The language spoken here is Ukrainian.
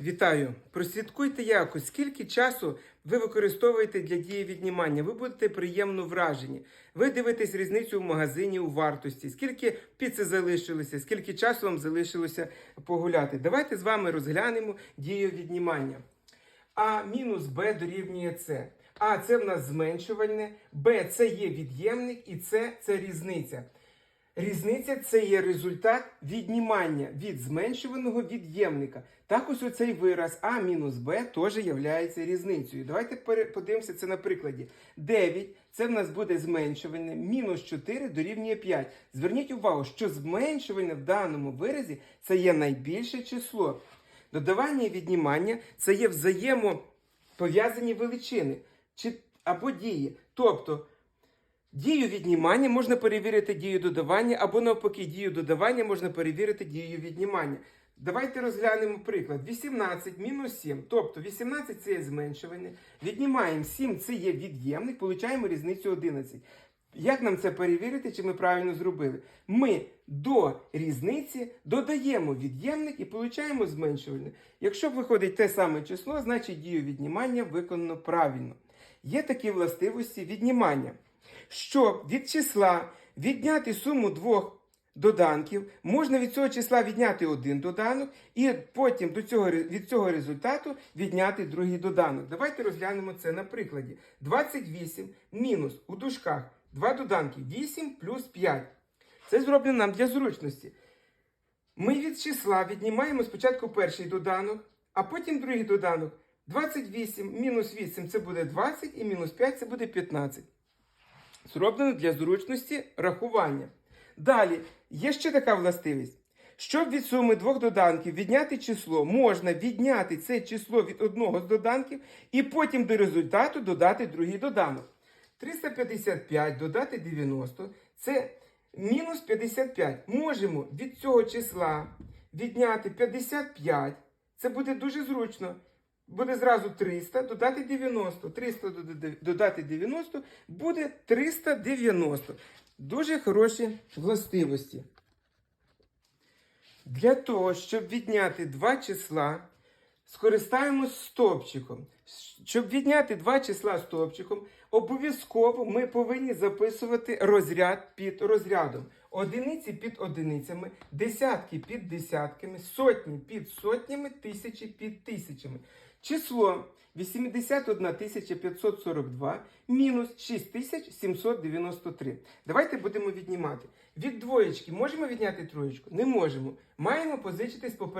Вітаю! Прослідкуйте якось, скільки часу ви використовуєте для дії віднімання. Ви будете приємно вражені. Ви дивитесь різницю в магазині у вартості, скільки піци залишилося, скільки часу вам залишилося погуляти. Давайте з вами розглянемо дію віднімання. А мінус Б дорівнює С. А це в нас зменшувальне, Б це є від'ємник і С це різниця. Різниця це є результат віднімання від зменшуваного від'ємника. Так ось оцей вираз А мінус Б теж є різницею. Давайте подивимося це на прикладі. 9 це в нас буде зменшуване, мінус 4 дорівнює 5. Зверніть увагу, що зменшуване в даному виразі це є найбільше число. Додавання і віднімання це є взаємопов'язані величини чи, або дії. Тобто Дію віднімання можна перевірити дію додавання, або навпаки, дію додавання можна перевірити дію віднімання. Давайте розглянемо приклад. 18 мінус 7. Тобто 18 це є зменшуване. Віднімаємо 7 це є від'ємник, получаємо різницю 11. Як нам це перевірити, чи ми правильно зробили? Ми до різниці додаємо від'ємник і получаємо зменшувальне. Якщо виходить те саме число, значить дію віднімання виконано правильно. Є такі властивості віднімання що від числа відняти суму двох доданків, можна від цього числа відняти один доданок, і потім до цього, від цього результату відняти другий доданок. Давайте розглянемо це на прикладі. 28 мінус у дужках 2 доданки 8 плюс 5. Це зроблено нам для зручності. Ми від числа віднімаємо спочатку перший доданок, а потім другий доданок. 28 мінус 8 це буде 20 і мінус 5 це буде 15 зроблено для зручності рахування. Далі, є ще така властивість. Щоб від суми двох доданків відняти число, можна відняти це число від одного з доданків і потім до результату додати другий доданок. 355 додати 90 це мінус 55. Можемо від цього числа відняти 55. Це буде дуже зручно. Буде зразу 300 додати 90. 300 додати 90 буде 390. Дуже хороші властивості. Для того, щоб відняти два числа, скористаємось стовпчиком. Щоб відняти два числа стовпчиком, обов'язково ми повинні записувати розряд під розрядом. Одиниці під одиницями, десятки під десятками, сотні під сотнями, тисячі під тисячами. Число 81 542 мінус 6793. Давайте будемо віднімати. Від двоєчки можемо відняти троєчку? Не можемо. Маємо позичитись попередньо.